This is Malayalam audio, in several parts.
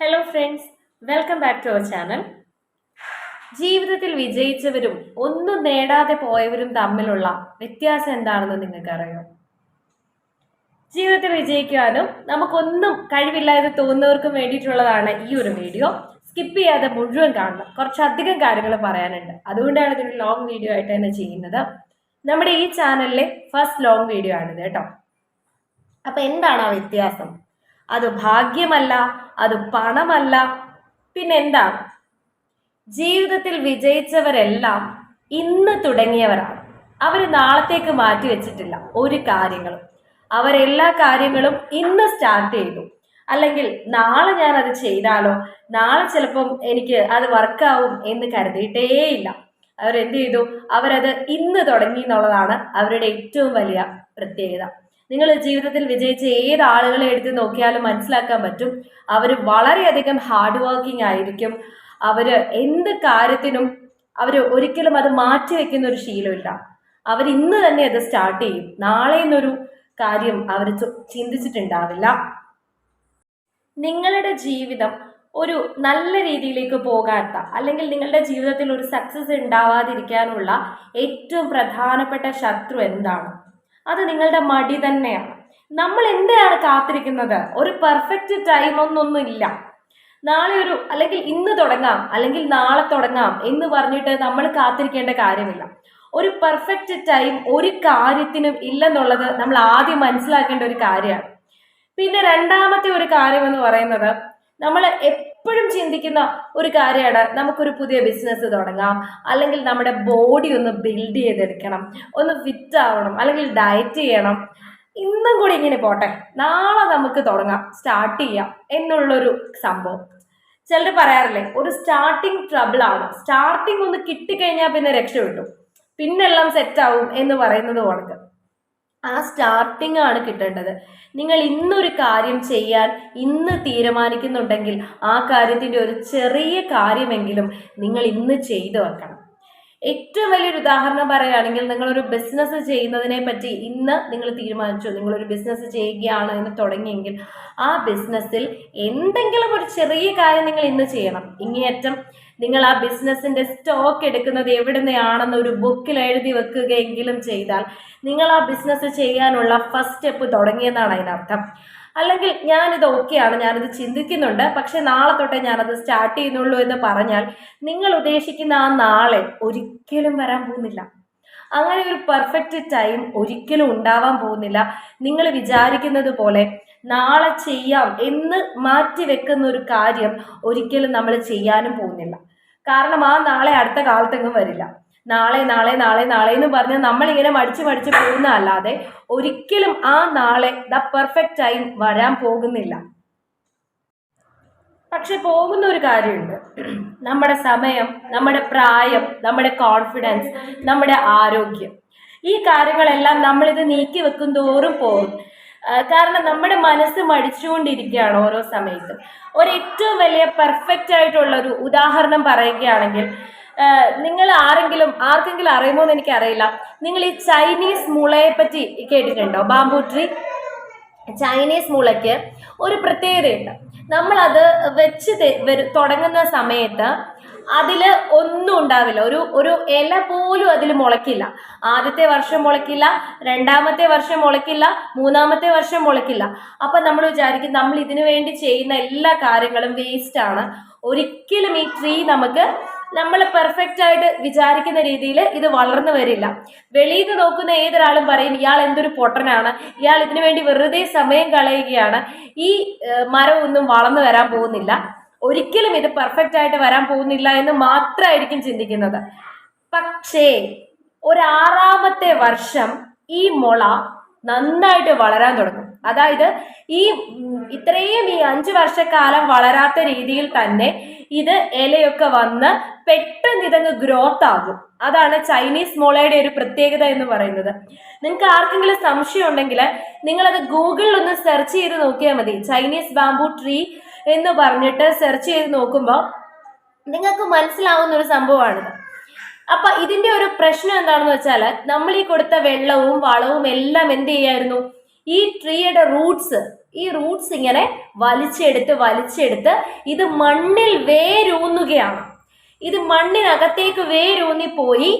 Hello friends welcome back to our channel ജീവിതത്തിൽ വിജയിച്ചവരും ഒന്നും നേടാതെ പോയവരും തമ്മിലുള്ള വ്യത്യാസം എന്താണെന്ന് നിങ്ങൾക്ക് നിങ്ങൾക്കറിയോ? ജീവിതത്തിൽ വിജയിക്കാനും നമുക്കൊന്നും കഴിവില്ലാതെ തോന്നുന്നവർക്കും വേണ്ടിയിട്ടുള്ളതാണ് ഈ ഒരു വീഡിയോ സ്കിപ്പ് ചെയ്യാതെ മുഴുവൻ കാണണം. കുറച്ചധികം കാര്യങ്ങൾ പറയാനുണ്ട്. അതുകൊണ്ടാണ് ഇതൊരു ലോങ് വീഡിയോ ആയിട്ട് തന്നെ ചെയ്യുന്നത്. നമ്മുടെ ഈ ചാനലിലെ ഫസ്റ്റ് ലോങ് വീഡിയോ ആണിത് കേട്ടോ. അപ്പൊ എന്താണ് ആ വ്യത്യാസം? അത് ഭാഗ്യമല്ല അത് പണമല്ല. പിന്നെന്താ? ജീവിതത്തിൽ വിജയിച്ചവരെല്ലാം ഇന്ന് തുടങ്ങിയവരാണ്. അവർ നാളത്തേക്ക് മാറ്റി വെച്ചിട്ടില്ല ഒരു കാര്യങ്ങളും. അവരെല്ലാ കാര്യങ്ങളും ഇന്ന് സ്റ്റാർട്ട് ചെയ്തു. അല്ലെങ്കിൽ നാളെ ഞാൻ അത് ചെയ്താലോ നാളെ ചിലപ്പം എനിക്ക് അത് വർക്കാവും എന്ന് കരുതിയിട്ടേയില്ല. അവരെന്ത് ചെയ്തു? അവരത് ഇന്ന് തുടങ്ങി എന്നുള്ളതാണ് അവരുടെ ഏറ്റവും വലിയ പ്രത്യേകത. നിങ്ങൾ ജീവിതത്തിൽ വിജയിച്ച ഏത് ആളുകളെ എടുത്ത് നോക്കിയാലും മനസ്സിലാക്കാൻ പറ്റും. അവർ വളരെയധികം ഹാർഡ് വർക്കിംഗ് ആയിരിക്കും. അവർ എന്ത് കാര്യത്തിനും അവർ ഒരിക്കലും അത് മാറ്റി വെക്കുന്ന ഒരു ശീലമില്ല. അവർ ഇന്ന് തന്നെ അത് സ്റ്റാർട്ട് ചെയ്യും. നാളെ എന്നൊരു കാര്യം അവർ ചിന്തിച്ചിട്ടുണ്ടാവില്ല. നിങ്ങളുടെ ജീവിതം ഒരു നല്ല രീതിയിലേക്ക് പോകാത്ത അല്ലെങ്കിൽ നിങ്ങളുടെ ജീവിതത്തിൽ ഒരു സക്സസ് ഉണ്ടാവാതിരിക്കാനുള്ള ഏറ്റവും പ്രധാനപ്പെട്ട ശത്രു എന്താണ്? അത് നിങ്ങളുടെ മടി തന്നെയാണ്. നമ്മൾ എന്തിനാണ് കാത്തിരിക്കുന്നത്? ഒരു പെർഫെക്റ്റ് ടൈം ഒന്നൊന്നും ഇല്ല. നാളെ ഒരു അല്ലെങ്കിൽ ഇന്ന് തുടങ്ങാം അല്ലെങ്കിൽ നാളെ തുടങ്ങാം എന്ന് പറഞ്ഞിട്ട് നമ്മൾ കാത്തിരിക്കേണ്ട കാര്യമില്ല. ഒരു പെർഫെക്റ്റ് ടൈം ഒരു കാര്യത്തിനും ഇല്ലെന്നുള്ളത് നമ്മൾ ആദ്യം മനസ്സിലാക്കേണ്ട ഒരു കാര്യമാണ്. പിന്നെ രണ്ടാമത്തെ ഒരു കാര്യം എന്ന് പറയുന്നത് നമ്മൾ എപ്പോഴും ചിന്തിക്കുന്ന ഒരു കാര്യമാണ് നമുക്കൊരു പുതിയ ബിസിനസ് തുടങ്ങാം. അല്ലെങ്കിൽ നമ്മുടെ ബോഡി ഒന്ന് ബിൽഡ് ചെയ്തെടുക്കണം. ഒന്ന് ഫിറ്റ് ആവണം. അല്ലെങ്കിൽ ഡയറ്റ് ചെയ്യണം. ഇന്നും കൂടി ഇങ്ങനെ പോട്ടെ. നാളെ നമുക്ക് തുടങ്ങാം. സ്റ്റാർട്ട് ചെയ്യാം എന്നുള്ളൊരു സംഭവം. ചിലർ പറയാറില്ലേ ഒരു സ്റ്റാർട്ടിങ് ട്രബിൾ ആണ് സ്റ്റാർട്ടിങ് ഒന്ന് കിട്ടിക്കഴിഞ്ഞാൽ പിന്നെ രക്ഷപ്പെട്ടു പിന്നെല്ലാം സെറ്റ് ആവും എന്ന് പറയുന്നത് കണക്ക്. ആ സ്റ്റാർട്ടിംഗ് ആണ് കിട്ടേണ്ടത്. നിങ്ങൾ ഇന്നൊരു കാര്യം ചെയ്യാൻ ഇന്ന് തീരുമാനിക്കുന്നുണ്ടെങ്കിൽ ആ കാര്യത്തിന്റെ ഒരു ചെറിയ കാര്യമെങ്കിലും നിങ്ങൾ ഇന്ന് ചെയ്തു വെക്കണം. ഏറ്റവും വലിയൊരു ഉദാഹരണം പറയുകയാണെങ്കിൽ നിങ്ങളൊരു ബിസിനസ് ചെയ്യുന്നതിനെ പറ്റി ഇന്ന് നിങ്ങൾ തീരുമാനിച്ചു. നിങ്ങളൊരു ബിസിനസ് ചെയ്യുകയാണ് എന്ന് തുടങ്ങിയെങ്കിൽ ആ ബിസിനസ്സിൽ എന്തെങ്കിലും ഒരു ചെറിയ കാര്യം നിങ്ങൾ ഇന്ന് ചെയ്യണം. ഇങ്ങേയറ്റം നിങ്ങൾ ആ ബിസിനസ്സിന്റെ സ്റ്റോക്ക് എടുക്കുന്നത് എവിടെ നിന്നാണെന്ന് ഒരു ബുക്കിൽ എഴുതി വെക്കുകയെങ്കിലും ചെയ്താൽ നിങ്ങൾ ആ ബിസിനസ് ചെയ്യാനുള്ള ഫസ്റ്റ് സ്റ്റെപ്പ് തുടങ്ങിയെന്നാണ് അതിനർത്ഥം. അല്ലെങ്കിൽ ഞാനിത് ഓക്കെയാണ് ഞാനിത് ചിന്തിക്കുന്നുണ്ട്. പക്ഷെ നാളെ തൊട്ടേ ഞാനത് സ്റ്റാർട്ട് ചെയ്യുന്നുള്ളൂ എന്ന് പറഞ്ഞാൽ നിങ്ങൾ ഉദ്ദേശിക്കുന്ന ആ നാളെ ഒരിക്കലും വരാൻ പോകുന്നില്ല. അങ്ങനെ ഒരു പെർഫെക്റ്റ് ടൈം ഒരിക്കലും ഉണ്ടാവാൻ പോകുന്നില്ല. നിങ്ങൾ വിചാരിക്കുന്നത് പോലെ നാളെ ചെയ്യാം എന്ന് മാറ്റി വെക്കുന്ന ഒരു കാര്യം ഒരിക്കലും നമ്മൾ ചെയ്യാനും പോകുന്നില്ല. കാരണം ആ നാളെ അടുത്ത കാലത്തെങ്ങും വരില്ല. നാളെ നാളെ നാളെ നാളെ എന്ന് പറഞ്ഞ് നമ്മളിങ്ങനെ മടിച്ച് മടിച്ച് പോകുന്നതല്ലാതെ ഒരിക്കലും ആ നാളെ ദ പെർഫെക്റ്റ് ടൈം വരാൻ പോകുന്നില്ല. പക്ഷെ പോകുന്ന ഒരു കാര്യമുണ്ട്. നമ്മുടെ സമയം നമ്മുടെ പ്രായം നമ്മുടെ കോൺഫിഡൻസ് നമ്മുടെ ആരോഗ്യം ഈ കാര്യങ്ങളെല്ലാം നമ്മളിത് നീക്കി വെക്കും തോറും പോകും. കാരണം നമ്മുടെ മനസ്സ് മടിച്ചുകൊണ്ടിരിക്കുകയാണ് ഓരോ സമയത്തും. ഒരു ഏറ്റവും വലിയ പെർഫെക്റ്റ് ആയിട്ടുള്ള ഒരു ഉദാഹരണം പറയുകയാണെങ്കിൽ നിങ്ങൾ ആരെങ്കിലും ആർക്കെങ്കിലും അറിയുമോ എന്ന് എനിക്കറിയില്ല. നിങ്ങൾ ഈ ചൈനീസ് മുളയെ പറ്റി കേട്ടിട്ടുണ്ടോ? Bamboo tree? ചൈനീസ് മുളയ്ക്ക് ഒരു പ്രത്യേകതയുണ്ട്. നമ്മളത് വെച്ച് തുടങ്ങുന്ന സമയത്ത് അതിൽ ഒന്നും ഉണ്ടാവില്ല. ഒരു ഒരു ഇല പോലും അതിൽ മുളയ്ക്കില്ല. ആദ്യത്തെ വർഷം മുളയ്ക്കില്ല രണ്ടാമത്തെ വർഷം മുളയ്ക്കില്ല മൂന്നാമത്തെ വർഷം മുളയ്ക്കില്ല. അപ്പം നമ്മൾ വിചാരിക്കും നമ്മൾ ഇതിനു വേണ്ടി ചെയ്യുന്ന എല്ലാ കാര്യങ്ങളും വേസ്റ്റ് ആണ്. ഒരിക്കലും ഈ ട്രീ നമുക്ക് നമ്മൾ പെർഫെക്റ്റ് ആയിട്ട് വിചാരിക്കുന്ന രീതിയിൽ ഇത് വളർന്നു വരില്ല. വെളിയിൽ നിന്ന് നോക്കുന്ന ഏതൊരാളും പറയും ഇയാൾ എന്തൊരു പൊട്ടനാണ്. ഇയാൾ ഇതിനു വേണ്ടി വെറുതെ സമയം കളയുകയാണ്. ഈ മരം ഒന്നും വളർന്നു വരാൻ പോകുന്നില്ല. ഒരിക്കലും ഇത് പെർഫെക്റ്റ് ആയിട്ട് വരാൻ പോകുന്നില്ല എന്ന് മാത്രമായിരിക്കും ചിന്തിക്കുന്നത്. പക്ഷേ ഒരാറാമത്തെ വർഷം ഈ മുള നന്നായിട്ട് വളരാൻ തുടങ്ങും. അതായത് ഈ ഇത്രയും ഈ അഞ്ച് വർഷക്കാലം വളരാത്ത രീതിയിൽ തന്നെ ഇത് ഇലയൊക്കെ വന്ന് പെട്ടെന്ന് ഇതങ്ങ് ഗ്രോത്ത് ആകും. അതാണ് ചൈനീസ് മുളയുടെ ഒരു പ്രത്യേകത എന്ന് പറയുന്നത്. നിങ്ങൾക്ക് ആർക്കെങ്കിലും സംശയം ഉണ്ടെങ്കിൽ നിങ്ങളത് ഗൂഗിളിൽ ഒന്ന് സെർച്ച് ചെയ്ത് നോക്കിയാൽ മതി. ചൈനീസ് ബാംബു ട്രീ എന്ന് പറഞ്ഞിട്ട് സെർച്ച് ചെയ്ത് നോക്കുമ്പോൾ നിങ്ങൾക്ക് മനസ്സിലാവുന്ന ഒരു സംഭവമാണിത് അപ്പൊ ഇതിന്റെ ഒരു പ്രശ്നം എന്താണെന്ന് വെച്ചാൽ നമ്മൾ ഈ കൊടുത്ത വെള്ളവും വളവും എല്ലാം എന്ത് ചെയ്യായിരുന്നു? ഈ ട്രീയുടെ റൂട്ട്സ് ഈ റൂട്ട്സ് ഇങ്ങനെ വലിച്ചെടുത്ത് വലിച്ചെടുത്ത് ഇത് മണ്ണിൽ വേരൂന്നുകയാണ്. ഇത് മണ്ണിനകത്തേക്ക് വേരൂന്നി പോയി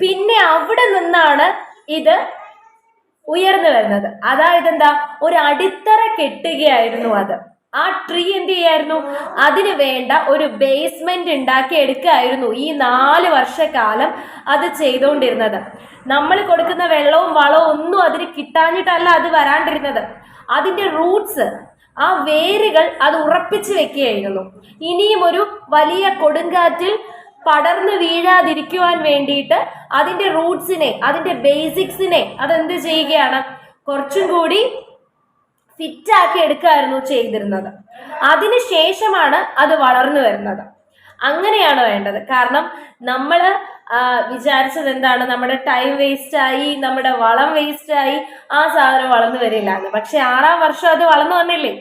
പിന്നെ അവിടെ നിന്നാണ് ഇത് ഉയർന്നു വരുന്നത്. അതായത് എന്താ ഒരു അടിത്തറ കെട്ടുകയായിരുന്നു അത്. ആ ട്രീ എന്ത് ചെയ്യായിരുന്നു അതിന് വേണ്ട ഒരു ബേസ്മെന്റ് ഉണ്ടാക്കി എടുക്കുകയായിരുന്നു ഈ നാല് വർഷക്കാലം അത് ചെയ്തുകൊണ്ടിരുന്നത്. നമ്മൾ കൊടുക്കുന്ന വെള്ളവും വളവും ഒന്നും അതിന് കിട്ടാഞ്ഞിട്ടല്ല അത് വരാണ്ടിരുന്നത്. അതിന്റെ റൂട്ട്സ് ആ വേരുകൾ അത് ഉറപ്പിച്ചു വെക്കുകയായിരുന്നു. ഇനിയും ഒരു വലിയ കൊടുങ്കാറ്റിൽ പടർന്നു വീഴാതിരിക്കുവാൻ വേണ്ടിയിട്ട് അതിന്റെ റൂട്ട്സിനെ അതിന്റെ ബേസിക്സിനെ അതെന്ത് ചെയ്യുകയാണ്? കുറച്ചും കൂടി ഫിറ്റാക്കി എടുക്കുകയായിരുന്നു ചെയ്തിരുന്നത്. അതിനുശേഷമാണ് അത് വളർന്നു വരുന്നത്. അങ്ങനെയാണ് വേണ്ടത്. കാരണം നമ്മൾ വിചാരിച്ചത് എന്താണ്? നമ്മുടെ ടൈം വേസ്റ്റ് ആയി നമ്മുടെ വളം വേസ്റ്റ് ആയി ആ സാധനം വളർന്നു വരില്ല എന്ന് പക്ഷെ ആറാം വർഷം അത് വളർന്നു വന്നില്ലേ?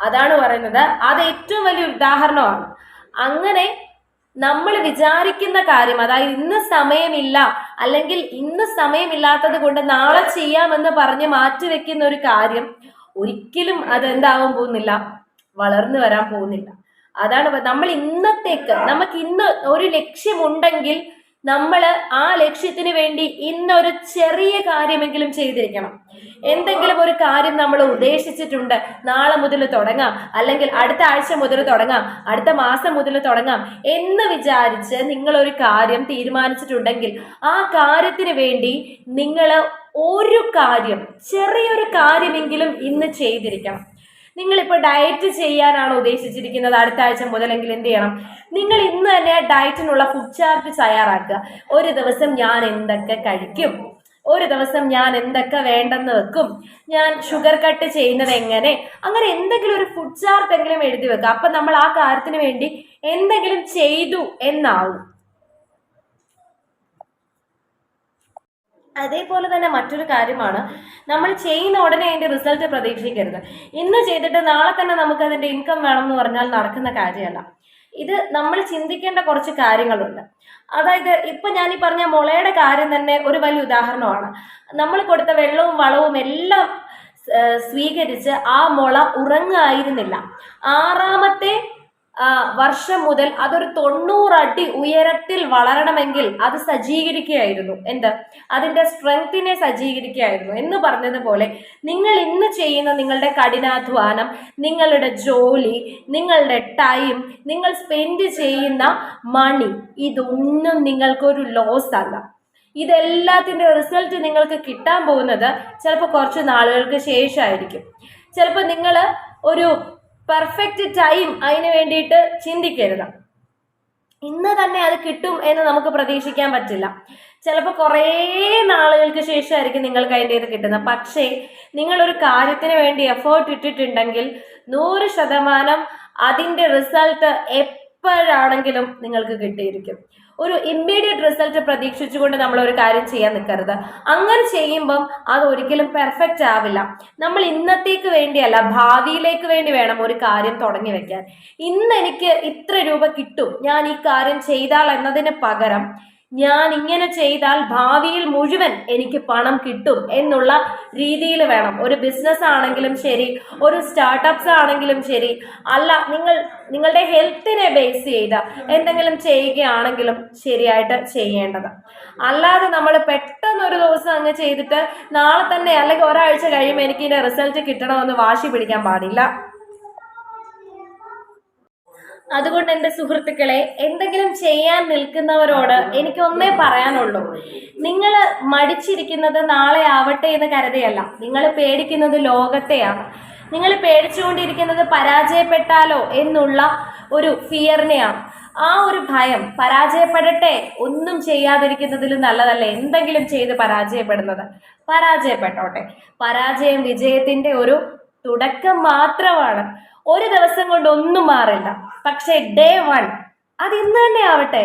അതാണ് പറയുന്നത്. അത് ഏറ്റവും വലിയ ഉദാഹരണമാണ്. അങ്ങനെ നമ്മൾ വിചാരിക്കുന്ന കാര്യം അതായത് ഇന്ന് സമയമില്ല അല്ലെങ്കിൽ ഇന്ന് സമയമില്ലാത്തത് കൊണ്ട് നാളെ ചെയ്യാമെന്ന് പറഞ്ഞ് മാറ്റിവെക്കുന്ന ഒരു കാര്യം ഒരിക്കലും അത് എന്താവാൻ പോകുന്നില്ല. വളർന്നു വരാൻ പോകുന്നില്ല. അതാണ് നമ്മൾ ഇന്നത്തേക്ക് നമുക്ക് ഇന്ന് ഒരു ലക്ഷ്യമുണ്ടെങ്കിൽ നമ്മൾ ആ ലക്ഷ്യത്തിന് വേണ്ടി ഇന്നൊരു ചെറിയ കാര്യമെങ്കിലും ചെയ്തിരിക്കണം. എന്തെങ്കിലും ഒരു കാര്യം നമ്മൾ ഉദ്ദേശിച്ചിട്ടുണ്ട് നാളെ മുതൽ തുടങ്ങാം അല്ലെങ്കിൽ അടുത്ത ആഴ്ച മുതൽ തുടങ്ങാം അടുത്ത മാസം മുതൽ തുടങ്ങാം എന്ന് വിചാരിച്ച് നിങ്ങൾ ഒരു കാര്യം തീരുമാനിച്ചിട്ടുണ്ടെങ്കിൽ ആ കാര്യത്തിന് വേണ്ടി നിങ്ങൾ ഒരു കാര്യം ചെറിയൊരു കാര്യമെങ്കിലും ഇന്ന് ചെയ്തിരിക്കണം. നിങ്ങളിപ്പോൾ ഡയറ്റ് ചെയ്യാനാണ് ഉദ്ദേശിച്ചിരിക്കുന്നത്? അടുത്ത ആഴ്ച മുതലെങ്കിൽ എന്ത് ചെയ്യണം? നിങ്ങൾ ഇന്ന് തന്നെ ഡയറ്റിനുള്ള ഫുഡ് ചാർട്ട് തയ്യാറാക്കുക. ഒരു ദിവസം ഞാൻ എന്തൊക്കെ കഴിക്കും? ഒരു ദിവസം ഞാൻ എന്തൊക്കെ വേണ്ടെന്ന് വെക്കും? ഞാൻ ഷുഗർ കട്ട് ചെയ്യുന്നത് എങ്ങനെ? അങ്ങനെ എന്തെങ്കിലും ഒരു ഫുഡ് ചാർട്ട് എങ്കിലും എഴുതി വെക്കുക. അപ്പം നമ്മൾ ആ കാര്യത്തിന് വേണ്ടി എന്തെങ്കിലും ചെയ്തു എന്നാവും. അതേപോലെ തന്നെ മറ്റൊരു കാര്യമാണ് നമ്മൾ ചെയ്യുന്ന ഉടനെ അതിന്റെ റിസൾട്ട് പ്രതീക്ഷിക്കരുത്. ഇന്ന് ചെയ്തിട്ട് നാളെ തന്നെ നമുക്ക് അതിന്റെ ഇൻകം വേണം എന്ന് പറഞ്ഞാൽ നടക്കുന്ന കാര്യമല്ല. ഇത് നമ്മൾ ചിന്തിക്കേണ്ട കുറച്ച് കാര്യങ്ങളുണ്ട്. അതായത് ഇപ്പൊ ഞാൻ ഈ പറഞ്ഞ മുളയുടെ കാര്യം തന്നെ ഒരു വലിയ ഉദാഹരണമാണ്. നമ്മൾ കൊടുത്ത വെള്ളവും വളവും എല്ലാം സ്വീകരിച്ച് ആ മുള ഉറങ്ങായിരുന്നില്ല. ആറാമത്തെ വർഷം മുതൽ അതൊരു തൊണ്ണൂറടി ഉയരത്തിൽ വളരണമെങ്കിൽ അത് സജ്ജീകരിക്കുകയായിരുന്നു. എന്ത്? അതിന്റെ സ്ട്രെങ്തിനെ സജ്ജീകരിക്കുകയായിരുന്നു. എന്ന് പറഞ്ഞതുപോലെ നിങ്ങൾ ഇന്ന് ചെയ്യുന്ന നിങ്ങളുടെ കഠിനാധ്വാനം നിങ്ങളുടെ ജോലി നിങ്ങളുടെ ടൈം നിങ്ങൾ സ്പെൻഡ് ചെയ്യുന്ന മണി ഇതൊന്നും നിങ്ങൾക്കൊരു ലോസ് അല്ല. ഇതെല്ലാത്തിന്റെ റിസൾട്ട് നിങ്ങൾക്ക് കിട്ടാൻ പോകുന്നത് ചിലപ്പോൾ കുറച്ച് നാളുകൾക്ക് ശേഷമായിരിക്കും. ചിലപ്പോൾ നിങ്ങൾ ഒരു പെർഫെക്റ്റ് ടൈം അതിന് വേണ്ടിയിട്ട് ചിന്തിക്കരുത്. ഇന്ന് തന്നെ അത് കിട്ടും എന്ന് നമുക്ക് പ്രതീക്ഷിക്കാൻ പറ്റില്ല. ചിലപ്പോൾ കുറേ നാളുകൾക്ക് ശേഷമായിരിക്കും നിങ്ങൾക്ക് അതിന്റെ ഇത് കിട്ടുന്നത്. പക്ഷേ നിങ്ങളൊരു കാര്യത്തിന് വേണ്ടി എഫേർട്ട് ഇട്ടിട്ടുണ്ടെങ്കിൽ നൂറ് ശതമാനം അതിന്റെ റിസൾട്ട് എപ്പോഴാണെങ്കിലും നിങ്ങൾക്ക് കിട്ടിയിരിക്കും. ഒരു ഇമ്മീഡിയറ്റ് റിസൾട്ട് പ്രതീക്ഷിച്ചുകൊണ്ട് നമ്മൾ ഒരു കാര്യം ചെയ്യാൻ നിൽക്കരുത്. അങ്ങനെ ചെയ്യുമ്പം അത് ഒരിക്കലും പെർഫെക്റ്റ് ആവില്ല. നമ്മൾ ഇന്നത്തേക്ക് വേണ്ടിയല്ല ഭാവിയിലേക്ക് വേണ്ടി വേണം ഒരു കാര്യം തുടങ്ങി വെക്കാൻ. ഇന്ന് എനിക്ക് ഇത്ര രൂപ കിട്ടും. ഞാൻ ഈ കാര്യം ചെയ്താൽ എന്നതിന് പകരം ഞാൻ ഇങ്ങനെ ചെയ്താൽ ഭാവിയിൽ മുഴുവൻ എനിക്ക് പണം കിട്ടും എന്നുള്ള രീതിയിൽ വേണം. ഒരു ബിസിനസ് ആണെങ്കിലും ശരി ഒരു സ്റ്റാർട്ടപ്സ് ആണെങ്കിലും ശരി. അല്ല നിങ്ങൾ നിങ്ങളുടെ ഹെൽത്തിനെ ബേസ് ചെയ്ത എന്തെങ്കിലും ചെയ്യുകയാണെങ്കിലും ശരിയായിട്ട് ചെയ്യേണ്ടത്. അല്ലാതെ നമ്മൾ പെട്ടെന്ന് ഒരു ദിവസം അങ്ങ് ചെയ്തിട്ട് നാളെ തന്നെ അല്ലെങ്കിൽ ഒരാഴ്ച കഴിയുമ്പോൾ എനിക്ക് ഇതിന്റെ റിസൾട്ട് കിട്ടണമെന്ന് വാശി പിടിക്കാൻ പാടില്ല. അതുകൊണ്ട് എന്റെ സുഹൃത്തുക്കളെ എന്തെങ്കിലും ചെയ്യാൻ നിൽക്കുന്നവരോട് എനിക്ക് ഒന്നേ പറയാനുള്ളൂ. നിങ്ങൾ മടിച്ചിരിക്കുന്നത് നാളെ ആവട്ടെ എന്ന് കരുതിയല്ല. നിങ്ങൾ പേടിക്കുന്നത് ലോകത്തെയാണ്. നിങ്ങൾ പേടിച്ചുകൊണ്ടിരിക്കുന്നത് പരാജയപ്പെട്ടാലോ എന്നുള്ള ഒരു ഫിയറിനെയാണ് ആ ഒരു ഭയം പരാജയപ്പെടട്ടെ ഒന്നും ചെയ്യാതിരിക്കുന്നതിലും നല്ലതല്ല എന്തെങ്കിലും ചെയ്ത് പരാജയപ്പെടുന്നത്. പരാജയപ്പെട്ടോട്ടെ. പരാജയം വിജയത്തിന്റെ ഒരു തുടക്കം മാത്രമാണ്. ഒരു ദിവസം കൊണ്ട് ഒന്നും മാറില്ല. പക്ഷേ ഡേ വൺ അത് ഇന്ന് തന്നെ ആവട്ടെ.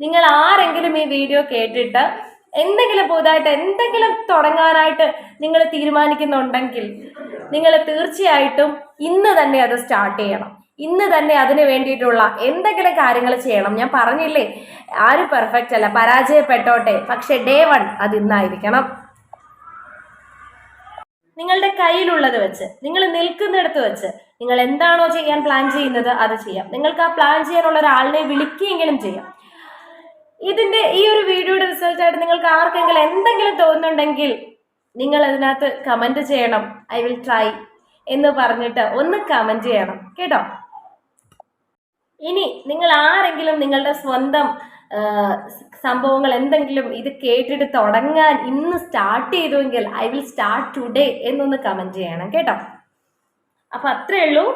നിങ്ങൾ ആരെങ്കിലും ഈ വീഡിയോ കേട്ടിട്ട് എന്തെങ്കിലും പുതുതായിട്ട് എന്തെങ്കിലും തുടങ്ങാനായിട്ട് നിങ്ങൾ തീരുമാനിക്കുന്നുണ്ടെങ്കിൽ നിങ്ങൾ തീർച്ചയായിട്ടും ഇന്ന് തന്നെ അത് സ്റ്റാർട്ട് ചെയ്യണം. ഇന്ന് തന്നെ അതിന് വേണ്ടിയിട്ടുള്ള എന്തെങ്കിലും കാര്യങ്ങൾ ചെയ്യണം. ഞാൻ പറഞ്ഞില്ലേ ആരും പെർഫെക്റ്റ് അല്ല പരാജയപ്പെട്ടോട്ടെ. പക്ഷെ ഡേ വൺ അത് ഇന്നായിരിക്കണം. നിങ്ങളുടെ കയ്യിലുള്ളത് വെച്ച് നിങ്ങൾ നിൽക്കുന്നിടത്ത് വെച്ച് നിങ്ങൾ എന്താണോ ചെയ്യാൻ പ്ലാൻ ചെയ്യുന്നത് അത് ചെയ്യാം. നിങ്ങൾക്ക് ആ പ്ലാൻ ചെയ്യാനുള്ള ഒരാളിനെ വിളിക്കുകയെങ്കിലും ചെയ്യാം. ഇതിന്റെ ഈ ഒരു വീഡിയോയുടെ റിസൾട്ട് ആയിട്ട് നിങ്ങൾക്ക് ആർക്കെങ്കിലും എന്തെങ്കിലും തോന്നുന്നുണ്ടെങ്കിൽ നിങ്ങൾ അതിനകത്ത് കമന്റ് ചെയ്യണം. ഐ വിൽ ട്രൈ എന്ന് പറഞ്ഞിട്ട് ഒന്ന് കമന്റ് ചെയ്യണം. കേട്ടോ? ഇനി നിങ്ങൾ ആരെങ്കിലും നിങ്ങളുടെ സ്വന്തം സംഭവങ്ങൾ എന്തെങ്കിലും ഇത് കേട്ടിട്ട് തുടങ്ങാൻ ഇന്ന് സ്റ്റാർട്ട് ചെയ്തുവെങ്കിൽ ഐ വിൽ സ്റ്റാർട്ട് ടുഡേ എന്നൊന്ന് കമന്റ് ചെയ്യണം കേട്ടോ. അപ്പൊ അത്രേ ഉള്ളൂ.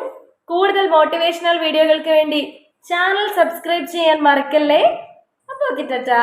കൂടുതൽ മോട്ടിവേഷണൽ വീഡിയോകൾക്ക് വേണ്ടി ചാനൽ സബ്സ്ക്രൈബ് ചെയ്യാൻ മറക്കല്ലേ? അപ്പോൾ ടാറ്റാ